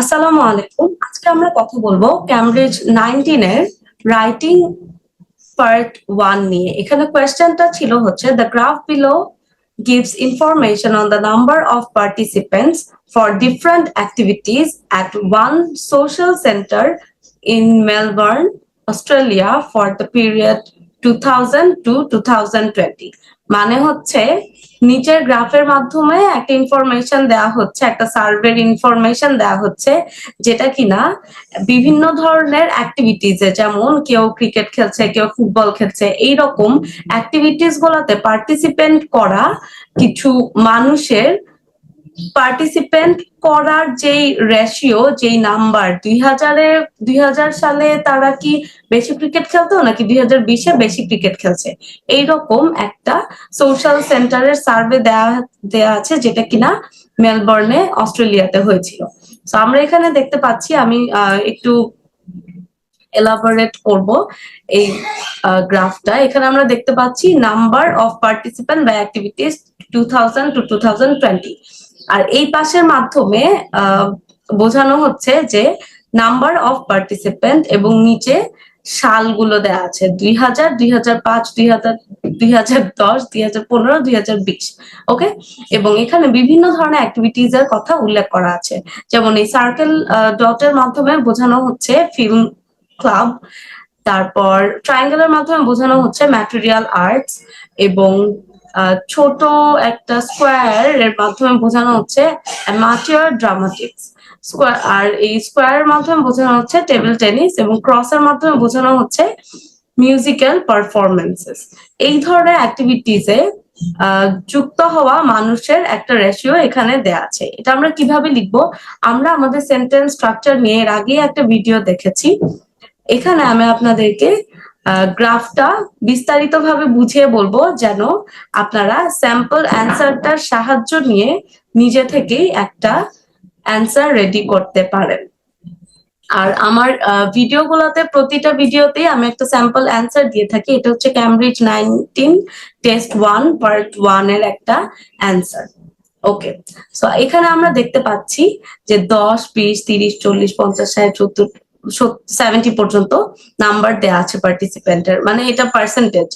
আসসালামু আলাইকুম। আজকে আমরা কথা বলব ক্যামব্রিজ নাইনটিন এর রাইটিং পার্ট ওয়ান নিয়ে। এখানে কোয়েশ্চেনটা ছিল হচ্ছে the graph below gives information on the number of participants for different activities at one social centre in Melbourne Australia for the period two thousand to two thousand twenty মানে হচ্ছে নিচের গ্রাফের মাধ্যমে একটা ইনফরমেশন দেওয়া হচ্ছে, একটা সার্ভের ইনফরমেশন দেওয়া হচ্ছে, যেটা কিনা বিভিন্ন ধরনের অ্যাক্টিভিটিস যেমন কেউ ক্রিকেট খেলছে, কেউ ফুটবল খেলছে এই রকম অ্যাক্টিভিটিস গুলাতে পার্টিসিপেন্ট করা কিছু মানুষের পার্টিসিপেন্ট করার যেই রেশিও যেই নাম্বার দুই হাজারে দুই হাজার সালে তারা কি বেশি ক্রিকেট খেলতো নাকি দুই হাজার বিশে বেশি ক্রিকেট খেলছে? এইরকম একটা সোশ্যাল সেন্টারের সার্ভে দেয়া দেয়া আছে যেটা কিনা মেলবর্নে, অস্ট্রেলিয়াতে হয়েছিল। তো আমরা এখানে দেখতে পাচ্ছি, আমি একটু এলাবোরেট করব এই গ্রাফটা এখানে আমরা দেখতে পাচ্ছি নাম্বার অফ পার্টিসিপেন্ট বা activities two thousand to two thousand twenty আর এই পাশের মাধ্যমে বোঝানো হচ্ছে যে নাম্বার অফ পার্টিসিপেন্ট এবং নিচে সালগুলো দেওয়া আছে দুই হাজার দুই হাজার পাঁচ দুই হাজার দুই হাজার দশ দুই হাজার পনেরো দুই হাজার বিশ, ওকে? এবং এখানে বিভিন্ন ধরনের অ্যাক্টিভিটিজ এর কথা উল্লেখ করা আছে। যেমন এই সার্কেল ডটের মাধ্যমে বোঝানো হচ্ছে ফিল্ম ক্লাব তারপর ট্রায়াঙ্গেলের মাধ্যমে বোঝানো হচ্ছে ম্যাটেরিয়াল আর্টস এবং ছোট একটা স্কোয়ার এর মাধ্যমে বোঝানো হচ্ছে অ্যামাটিয়ার ড্রামাটিক্স স্কোয়ার আর এই স্কোয়ারের মাধ্যমে বোঝানো হচ্ছে টেবিল টেনিস এবং ক্রসের মাধ্যমে বোঝানো হচ্ছে মিউজিক্যাল পারফরমেন্সেস এই ধরনের অ্যাক্টিভিটিসে যুক্ত হওয়া মানুষের একটা রেশিও এখানে দেয়া আছে। এটা আমরা কীভাবে লিখব? আমরা আমাদের সেন্টেন্স স্ট্রাকচার নিয়ে এর আগে একটা ভিডিও দেখেছি। এখানে আমি আপনাদেরকে গ্রাফটা বিস্তারিতভাবে বুঝিয়ে বলব যেন আপনারা স্যাম্পল অ্যান্সারটার সাহায্য নিয়ে নিজে থেকেই একটা অ্যান্সার রেডি করতে পারেন। আর আমার ভিডিওগুলোতে, প্রতিটা ভিডিওতেই আমি একটা স্যাম্পল অ্যান্সার দিয়ে থাকি। এটা হচ্ছে Cambridge nineteen test one part ওয়ানের একটা অ্যান্সার ওকে সো এখানে আমরা দেখতে পাচ্ছি যে দশ, বিশ, তিরিশ, চল্লিশ, পঞ্চাশ, ষাট, সত্তর সেভেন্টি পর্যন্ত নাম্বার দেয়া আছে পার্টিসিপেন্টের মানে এটা পার্সেন্টেজ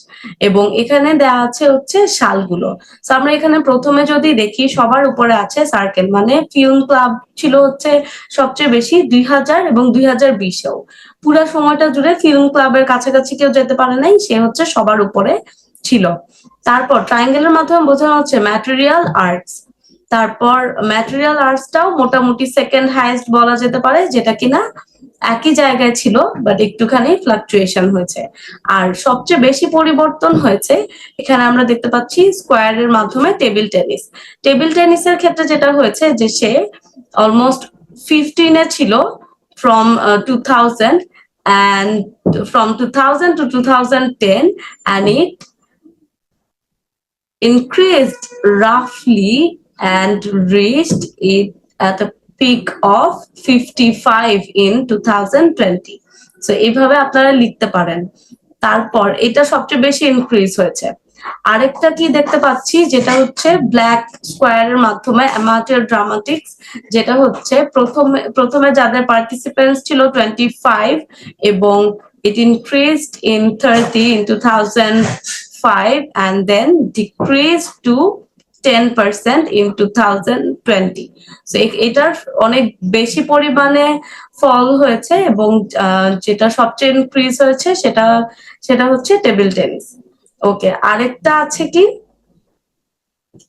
এবং এখানে দেওয়া আছে হচ্ছে সালগুলো। তো আমরা এখানে প্রথমে যদি দেখি, সবার উপরে আছে সার্কেল মানে ফিল্ম ক্লাব ছিল হচ্ছে সবচেয়ে বেশি দুই হাজার এবং দুই হাজার বিশেও। পুরো সময়টা জুড়ে ফিল্ম ক্লাবের কাছাকাছি কেউ যেতে পারে নাই, সে হচ্ছে সবার উপরে ছিল। তারপর ট্রায়াঙ্গেলের মাধ্যমে বোঝানো হচ্ছে ম্যাটেরিয়াল আর্টস তারপর ম্যাটেরিয়াল আর্টসটাও মোটামুটি সেকেন্ড হাইয়েস্ট বলা যেতে পারে, যেটা কিনা একই জায়গায় ছিল বাট একটুখানি ফ্লাকচুয়েশন হয়েছে। আর সবচেয়ে বেশি পরিবর্তন হয়েছে, এখানে আমরা দেখতে পাচ্ছি স্কোয়ারের মাধ্যমে টেবিল টেনিস টেবিল টেনিসের ক্ষেত্রে যেটা হয়েছে যে সে অলমোস্ট ফিফটিনে ছিল from two thousand and, from 2000 to 2010 and it increased roughly and reached it at a peak of 55 in 2020 so, এইভাবে আপনারা লিখতে পারেন। তারপর এটা সবচেয়ে বেশি ইনক্রিজ হয়েছে। আরেকটা কি দেখতে পাচ্ছি, যেটা হচ্ছে ব্ল্যাক স্কোয়ারের মাধ্যমে অ্যামাটিয়ার ড্রামাটিক্স যেটা হচ্ছে প্রথমে প্রথমে যাদের পার্টিসিপেন্টস ছিল টোয়েন্টি ফাইভ এবং it increased in 30 in 2005 and then to 10% in 2020 so এ- এটার অনেক বেশি পরিমাণে ফল হয়েছে এবং যেটা সবচেয়ে ইনক্রিজ হয়েছে সেটা সেটা হচ্ছে টেবিল টেনিস ওকে আরেকটা আছে কি?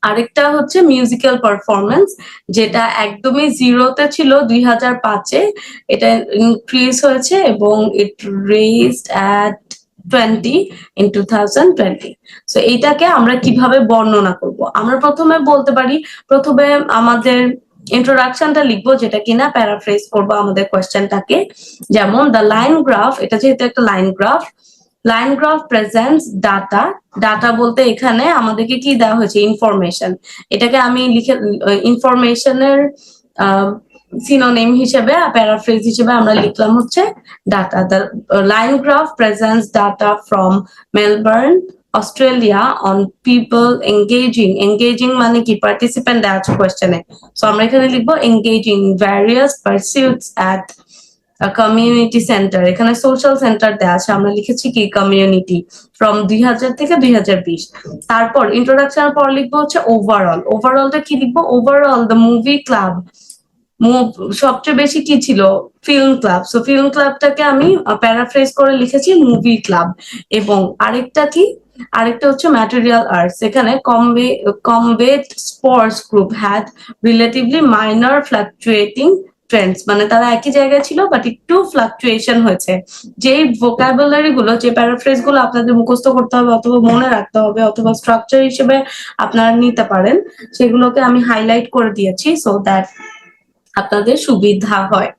আরেকটা হচ্ছে মিউজিক্যাল পারফরমেন্স যেটা একদমই জিরোতে ছিল দুই হাজার পাঁচে। এটা ইনক্রিজ হয়েছে এবং it raised at twenty in two thousand twenty so এইটাকে আমরা কীভাবে বর্ণনা করব? আমরা প্রথমে বলতে পারি, প্রথমে আমাদের ইন্ট্রোডাকশনটা লিখব যেটা কিনা প্যারাফ্রেজ করব আমাদের কোয়েশ্চেনটাকে যেমন দ্য লাইন গ্রাফ এটা যেহেতু একটা line graph line graph presents data data বলতে এখানে আমাদেরকে কি দেওয়া হয়েছে? ইনফরমেশন এটাকে আমি লিখে ইনফরমেশনের সিনোনিম হিসেবে প্যারাফ্রেজ হিসেবে আমরা লিখলাম হচ্ছে data the line graph presents data from Melbourne Australia on people engaging engaging মানে কি? পার্টিসিপেন্ট আছে কোয়েশ্চেনে সো আমরা এখানে লিখব engaging various pursuits at community centre এখানে সোশ্যাল সেন্টার দেওয়া আছে। আমরা লিখেছি কি? কমিউনিটি ফ্রম দুই হাজার থেকে দুই হাজার বিশ। তারপর ইন্ট্রোডাকশন পর লিখব হচ্ছে ওভারঅল ওভারঅলটা কি লিখব? ওভারঅল দ্য মুভি ক্লাব সবচেয়ে বেশি কি ছিল? ফিল্ম ক্লাব সো ফিল্ম ক্লাবটাকে আমি প্যারাফ্রেজ করে লিখেছি মুভি ক্লাব এবং আরেকটা কি? আরেকটা হচ্ছে ম্যাটেরিয়াল আর্টস এখানে কমবে combat sports group had relatively minor fluctuating trends মানে তারা একই জায়গায় ছিল বাট একটু ফ্লাকচুয়েশন হয়েছে। যে ভোকাবুলারি গুলো, যে প্যারাফ্রেজগুলো আপনাদের মুখস্থ করতে হবে, অথবা মনে রাখতে হবে, অথবা স্ট্রাকচার হিসেবে আপনারা নিতে পারেন, সেগুলোকে আমি হাইলাইট করে দিয়েছি সো দ্যাট আপনাদের সুবিধা হয়।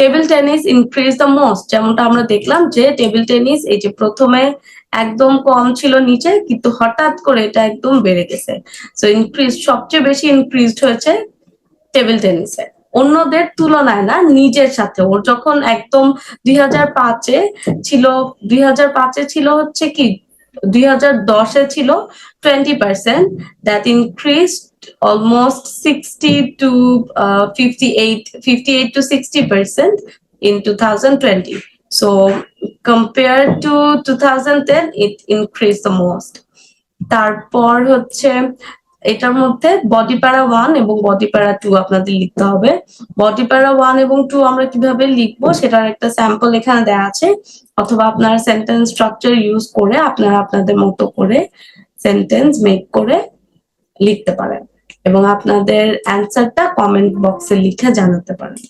Table tennis increase the most যেমনটা আমরা দেখলাম যে টেবিল টেনিস এই যে প্রথমে একদম কম ছিল নিচে, কিন্তু হঠাৎ করে এটা একদম বেড়ে গেছে। সো ইনক্রিজ সবচেয়ে বেশি ইনক্রিজড হয়েছে টেবিল টেনিসে অন্যদের তুলনায় না, নিজের সাথে। ওর যখন একদম দুই হাজার পাঁচে ছিল, দুই হাজার পাঁচে ছিল হচ্ছে কি, দুই হাজার দশে ছিল twenty percent that increase fifty eight to sixty percent in two thousand twenty so compare to two thousand ten it increase the most তারপর হচ্ছে, এটার মধ্যে বডি প্যারা ওয়ান এবং বডি প্যারা টু আপনাদের লিখতে হবে। বডি প্যারা ওয়ান এবং টু আমরা কীভাবে লিখব সেটার একটা স্যাম্পল এখানে দেওয়া আছে। অথবা আপনারা সেন্টেন্স স্ট্রাকচার ইউজ করে আপনারা আপনাদের মতো করে সেন্টেন্স মেক করে লিখতে পারেন। এবং আপনাদের অ্যান্সারটা কমেন্ট বক্সে লিখে জানাতে পারেন।